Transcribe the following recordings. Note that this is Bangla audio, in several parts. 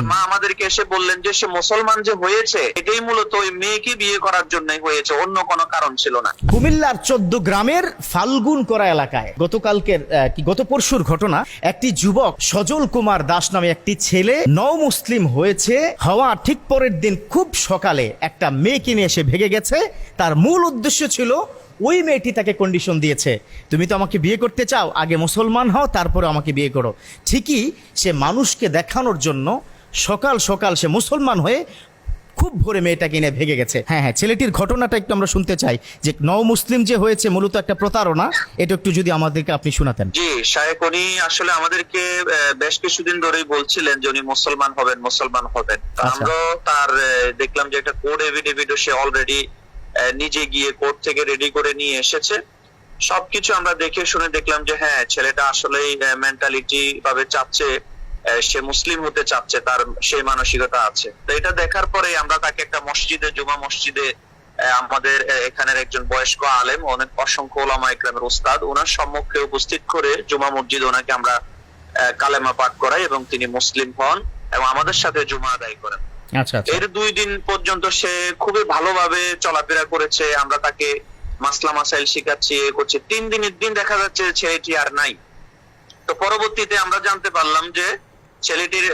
মেয়ের মা আমাদেরকে এসে বললেন যে, সে মুসলমান যে হয়েছে, এটাই মূলত ওই মেয়েকে বিয়ে করার জন্যই হয়েছে, অন্য কোনো কারণ ছিল না। কুমিল্লার চোদ্দ গ্রামের ফাল্গুন করা এলাকায় গতকালকের গত পরশুর ঘটনা, একটি যুবক সজল কুমার দাস নামে একটি ছেলে নও মুসলিম হয়েছে, হওয়া ঠিক পরের দিন খুব সকালে একটা মেয়েকে নিয়ে এসে ভেগে গেছে। তার মূল উদ্দেশ্য ছিল, ওই মেয়েটি তাকে কন্ডিশন দিয়েছে। তুমি তো আমাকে বিয়ে করতে চাও, আগে মুসলমান হও, তারপরে আমাকে বিয়ে করো। ঠিকই সে মানুষকে দেখানোর জন্য সকাল সকাল সে মুসলমান হয়ে খুব ভোরে মেয়েটাকে এনে ভেঙে গেছে। হ্যাঁ হ্যাঁ ছেলেটির ঘটনাটা একটু আমরা শুনতে চাই যে নও মুসলিম যে হয়েছে মূলত একটা প্রতারণা এটা একটু যদি আমাদেরকে আপনি শোনাতেন। জি শায়েক উনি আসলে আমাদেরকে বেশ কিছুদিন ধরেই বলছিলেন যে উনি মুসলমান হবেন মুসলমান হবেন। আচ্ছা। তার দেখলাম যে একটা কোড এভিডেভিডও সে অলরেডি নিজে গিয়ে কোর্ট থেকে রেডি করে নিয়ে এসেছে। সবকিছু আমরা দেখে শুনে দেখলাম যে হ্যাঁ ছেলেটা আসলেই মেন্টালিটি ভাবে চাচ্ছে সে মুসলিম হতে চাচ্ছে তার সেই মানসিকতা আছে। তো এটা দেখার পরে আমরা তাকে একটা মসজিদে জুমা মসজিদে আমাদের এখানের একজন বয়স্ক আলেম অনেক অসংখ্য ওলামা ইকরামের উস্তাদ ওনার সম্মুখে উপস্থিত করে জুমা মসজিদ ওনাকে আমরা কালেমা পাঠ করাই এবং তিনি মুসলিম হন এবং আমাদের সাথে জুমা আদায় করেন। আচ্ছা আচ্ছা। এর দুই দিন পর্যন্ত সে খুবই ভালোভাবে চলাফেরা করেছে আমরা তাকে মাসলা মাসাইল শিখাচ্ছি এ করছি। তিন দিনের দিন দেখা যাচ্ছে ছেলেটি আর নাই। তো পরবর্তীতে আমরা জানতে পারলাম যে ছেলেটির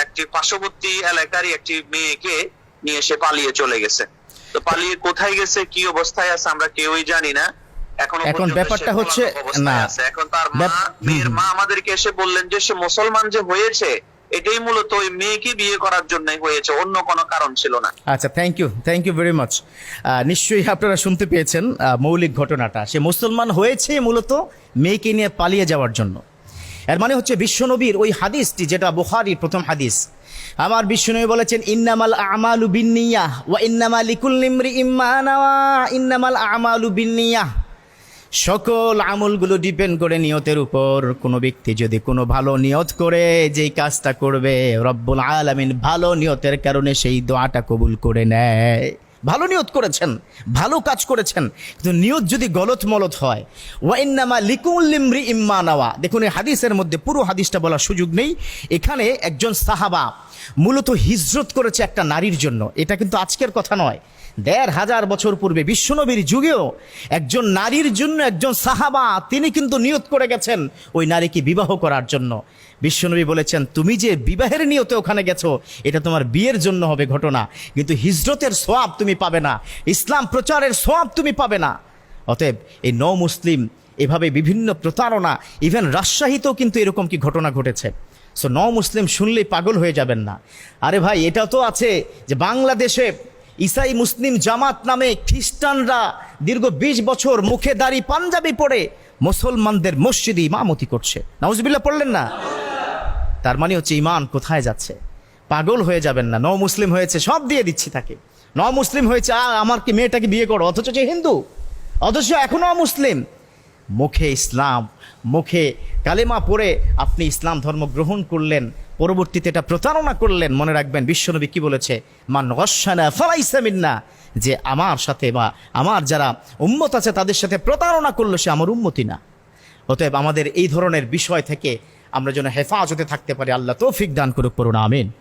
একটি পার্শ্ববর্তী এলাকারই একটি মেয়েকে নিয়ে সে পালিয়ে চলে গেছে। তো পালিয়ে কোথায় গেছে কি অবস্থায় আছে আমরা কেউই জানি না। এখন ব্যাপারটা হচ্ছে- না। এখন তার মা মেয়ের মা আমাদেরকে এসে বললেন যে সে মুসলমান যে হয়েছে এটাই মূলত ওই মেয়েকে বিয়ে করার জন্যই হয়েছে অন্য কোনো কারণ ছিল না। আচ্ছা thank you thank you very much নিশ্চয়ই আপনারা শুনতে পেয়েছেন মৌলিক ঘটনাটা। সে মুসলমান হয়েছে মূলত মেয়েকে নিয়ে পালিয়ে যাওয়ার জন্য। এর মানে হচ্ছে বিশ্বনবীর ওই হাদিসটি, যেটা বুখারির প্রথম হাদিস। আমার বিশ্বনবী বলেছেন, ইন্নামাল আমালু বিন্নিয়াহ ওয়া ইন্নামা লিকুল্লি নিমরি নাওয়া। ইন্নামাল আমালু বিন্নিয়াহ সকল আমলগুলো ডিপেন্ড করে নিয়তের উপর। কোনো ব্যক্তি যদি কোনো ভালো নিয়ত করে, যেই কাজটা করবে, রব্বুল আলামিন ভালো নিয়তের কারণে সেই দোয়াটা কবুল করে নেয়। ভালো নিয়ত করেছেন, ভালো কাজ করেছেন, কিন্তু নিয়ত যদি গলত মলত হয় ওয়াইন্নামা লিকুল্লিমরি ইম্মা নাওয়া। দেখুন, এই হাদিসের মধ্যে পুরো হাদিসটা বলার সুযোগ নেই। এখানে একজন সাহাবা মূলত হিজরত করেছে একটা নারীর জন্য। এটা কিন্তু আজকের কথা নয়। দেড় হাজার বছর পূর্বে বিশ্বনবীর যুগেও একজন নারীর জন্য একজন সাহাবা, তিনি কিন্তু নিয়ত করে গেছেন ওই নারীকে বিবাহ করার জন্য। বিশ্বনবী বলেছেন, তুমি যে বিবাহের নিয়তে ওখানে গেছো, এটা তোমার বিয়ের জন্য হবে ঘটনা। কিন্তু হিজরতের সোয়াব তুমি পাবে না, ইসলাম প্রচারের সোয়াব তুমি পাবে না। অতএব এই ন মুসলিম এভাবে বিভিন্ন প্রতারণা, ইভেন রাজশাহীতেও কিন্তু এরকম কি ঘটনা ঘটেছে। সো ন মুসলিম শুনলেই পাগল হয়ে যাবেন না। আরে ভাই, এটা তো আছে যে বাংলাদেশে ইসাই মুসলিম জামাত নামে খ্রিস্টানরা দীর্ঘ বিশ বছর মুখে দাড়ি পাঞ্জাবি পরে মুসলমানদের মসজিদে ইমামতি করছে। নাউজবিল্লাহ, পড়লেন না? তার মানে হচ্ছে ইমান কোথায় যাচ্ছে? পাগল হয়ে যাবেন না। ন মুসলিম হয়েছে, সব দিয়ে দিচ্ছি তাকে। ন মুসলিম হয়েছে, আ, আমার কি মেয়েটাকে বিয়ে করো? অথচ যে হিন্দু। অথচ এখনও মুসলিম। মুখে ইসলাম, মুখে কালেমা পড়ে আপনি ইসলাম ধর্ম গ্রহণ করলেন। পরবর্তীতে এটা প্রতারণা করলেন, মনে রাখবেন বিশ্বনবী কি বলেছে? মান রসানা ফালাইসামিন্না যে আমার সাথে বা আমার যারা উম্মত আছে, তাদের সাথে প্রতারণা করল সে আমার উন্মতি না। অতএব আমাদের এই ধরনের বিষয় থেকে আমরা যেন হেফাজতে থাকতে পারি। আল্লাহ তৌফিক দান করুক করুন আমিন।